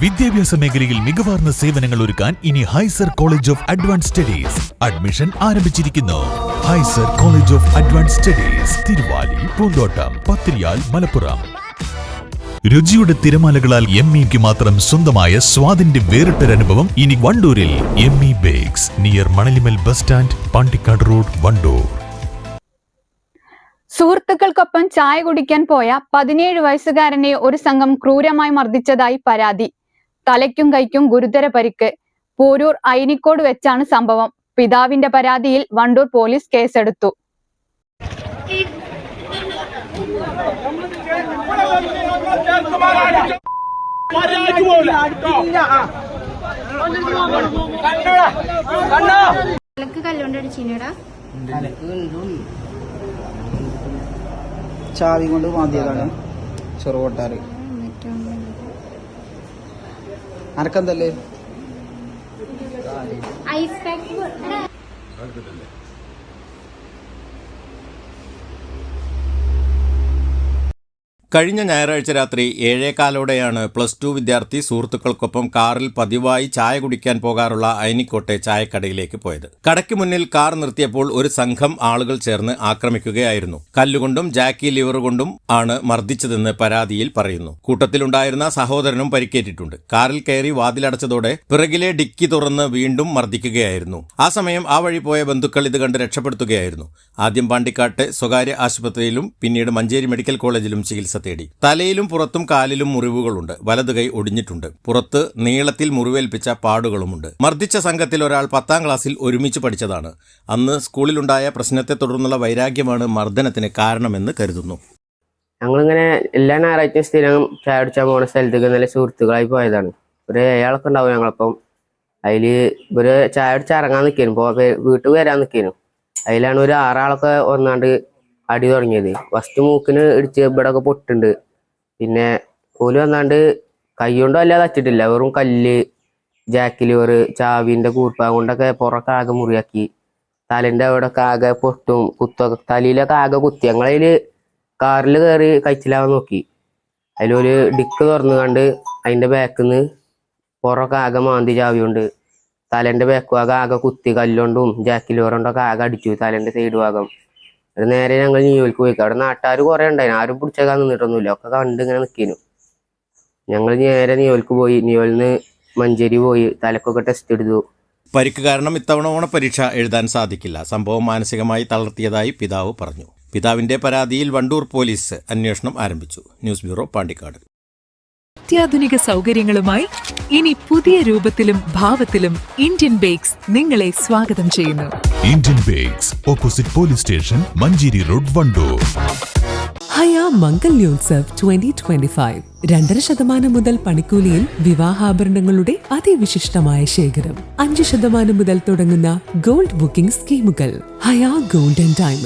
വിദ്യാഭ്യാസ മേഖലയിൽ മികവാർന്ന സേവനങ്ങൾ ഒരുക്കാൻ ഇനി ഹൈസർ college of advance studies admission ആരംഭിച്ചിരിക്കുന്നു. ഹൈസർ college of advance studies Thiruvali Poonthottam Pathiriyal Malappuram. രുചിയുടെ തിരമാലകളാൽ എം ഇക്ക് മാത്രം സ്വന്തമായ സ്വാദിന്റെ വേറിട്ടൊരനുഭവം ഇനി വണ്ടൂരിൽ. M E bakes near Manalimal bus stand Pandikkad road Wandoor. സുഹൃത്തുക്കൾക്കൊപ്പം ചായ കുടിക്കാൻ പോയ പതിനേഴ് വയസ്സുകാരനെ ഒരു സംഘം ക്രൂരമായി മർദ്ദിച്ചതായി പരാതി. തലയ്ക്കും കൈക്കും ഗുരുതര പരിക്ക്. പോരൂർ ഐനിക്കോട് വെച്ചാണ് സംഭവം. പിതാവിന്റെ പരാതിയിൽ വണ്ടൂർ പോലീസ് കേസെടുത്തു. ചാവി കൊണ്ട് മാന്തിയതാണ് ചെറുകൊട്ടാറ് അനക്കെന്തല്ലേ? Ice pack. കഴിഞ്ഞ ഞായറാഴ്ച രാത്രി ഏഴേകാലോടെയാണ് പ്ലസ് ടു വിദ്യാർത്ഥി സുഹൃത്തുക്കൾക്കൊപ്പം കാറിൽ പതിവായി ചായ കുടിക്കാൻ പോകാറുള്ള അയനിക്കോട്ടെ ചായക്കടയിലേക്ക് പോയത്. കടയ്ക്ക് മുന്നിൽ കാർ നിർത്തിയപ്പോൾ ഒരു സംഘം ആളുകൾ ചേർന്ന് ആക്രമിക്കുകയായിരുന്നു. കല്ലുകൊണ്ടും ജാക്കി ലിവർ കൊണ്ടും ആണ് മർദ്ദിച്ചതെന്ന് പരാതിയിൽ പറയുന്നു. കൂട്ടത്തിലുണ്ടായിരുന്ന സഹോദരനും പരിക്കേറ്റിട്ടുണ്ട്. കാറിൽ കയറി വാതിലടച്ചതോടെ പിറകിലെ ഡിക്കി തുറന്ന് വീണ്ടും മർദ്ദിക്കുകയായിരുന്നു. ആ സമയം ആ വഴി പോയ ബന്ധുക്കൾ ഇത് കണ്ട് രക്ഷപ്പെടുത്തുകയായിരുന്നു. ആദ്യം പാണ്ടിക്കാട്ടെ സ്വകാര്യ ആശുപത്രിയിലും പിന്നീട് മഞ്ചേരി മെഡിക്കൽ കോളേജിലും ചികിത്സ തേടി. തലയിലും പുറത്തും കാലിലും മുറിവുകളുണ്ട്. വലതു കൈ ഒടിഞ്ഞിട്ടുണ്ട്. പുറത്ത് നീളത്തിൽ മുറിവേൽപ്പിച്ച പാടുകളുമുണ്ട്. മർദ്ദിച്ച സംഘത്തിൽ ഒരാൾ പത്താം ക്ലാസ്സിൽ ഒരുമിച്ച് പഠിച്ചതാണ്. അന്ന് സ്കൂളിലുണ്ടായ പ്രശ്നത്തെ തുടർന്നുള്ള വൈരാഗ്യമാണ് മർദ്ദനത്തിന് കാരണമെന്ന് കരുതുന്നു. ഞങ്ങളിങ്ങനെ എല്ലാ ഞായറാഴ്ചയും സ്ഥിരം ചായ പോകുന്ന സ്ഥലത്തേക്ക് നല്ല സുഹൃത്തുക്കളായി പോയതാണ്. ഒരു അയാളൊക്കെ ഉണ്ടാവും ഞങ്ങളപ്പം. അതിൽ ഒരു ചായ അടിച്ച് ഇറങ്ങാൻ നിൽക്കുന്നു വീട്ടിൽ വരാൻ നിൽക്കുന്നു അതിലാണ് ഒരു ആറാളൊക്കെ വന്നാണ്ട് അടി തുടങ്ങിയത്. ഫസ്റ്റ് മൂക്കിന് ഇടിച്ച് ഇവിടെ ഒക്കെ പൊട്ടുണ്ട്. പിന്നെ ഓൽ വന്നാണ്ട് കൈ കൊണ്ടും അല്ലാതെ തച്ചിട്ടില്ല വെറും കല്ല് ജാക്കി ലിവർ ചാവിന്റെ കൂർപ്പാൻ കൊണ്ടൊക്കെ പുറക്കെ ആകെ മുറിയാക്കി. തലന്റെ അവിടെ ഒക്കെ ആകെ പൊട്ടും കുത്തൊക്കെ തലയിലൊക്കെ ആകെ കുത്തി. ഞങ്ങളതിൽ കാറിൽ കയറി കഴിച്ചിലാവാൻ നോക്കി. അതിലൊരു ഡിക്ക് തുറന്നു കണ്ട് അതിന്റെ ബാക്കിൽ നിന്ന് പുറമൊക്കെ ആകെ മാന്തി ചാവിയുണ്ട് ഉണ്ട് ബാക്ക് ഭാഗം ആകെ കുത്തി കല്ലുകൊണ്ടും ജാക്കി ലോറോണ്ടൊക്കെ ആകെ അടിച്ചു തലന്റെ സൈഡ് ഭാഗം. ഒരു നേരെ ഞങ്ങൾ ന്യൂയോർക്ക് പോയി. അവിടെ നാട്ടുകാർ കുറെ ഉണ്ടായിരുന്നു ആരും പിടിച്ചേക്കാൻ നിന്നിട്ടൊന്നുമില്ല. ഒക്കെ കണ്ട് ഇങ്ങനെ നിൽക്കുന്നു ഞങ്ങൾ നേരെ ന്യൂയോർക്ക് പോയി. ന്യൂയോയിൽ നിന്ന് മഞ്ചേരി പോയി. തലക്കൊക്കെ ടെസ്റ്റ് എടുത്തു. പരിക്ക് കാരണം ഇത്തവണ ഓണപരീക്ഷ എഴുതാൻ സാധിക്കില്ല. സംഭവം മാനസികമായി തളർത്തിയതായി പിതാവ് പറഞ്ഞു. പിതാവിന്റെ പരാതിയിൽ വണ്ടൂർ പോലീസ് അന്വേഷണം ആരംഭിച്ചു. News bureau Pandikkad. അത്യാധുനിക സൗകര്യങ്ങളുമായി ഇനി പുതിയ രൂപത്തിലും ഭാവത്തിലും ഇന്ത്യൻ ബേക്സ് നിങ്ങളെ സ്വാഗതം ചെയ്യുന്നു. Indian Bakes opposite police station Manjeri road Wandoor Haya Mangalyotsav twenty twenty five രണ്ടര ശതമാനം മുതൽ പണിക്കൂലിയിൽ വിവാഹാഭരണങ്ങളുടെ അതിവിശിഷ്ടമായ ശേഖരം. അഞ്ച് ശതമാനം മുതൽ തുടങ്ങുന്ന ഗോൾഡ് ബുക്കിംഗ് സ്കീമുകൾ. Haya Gold and Diamond.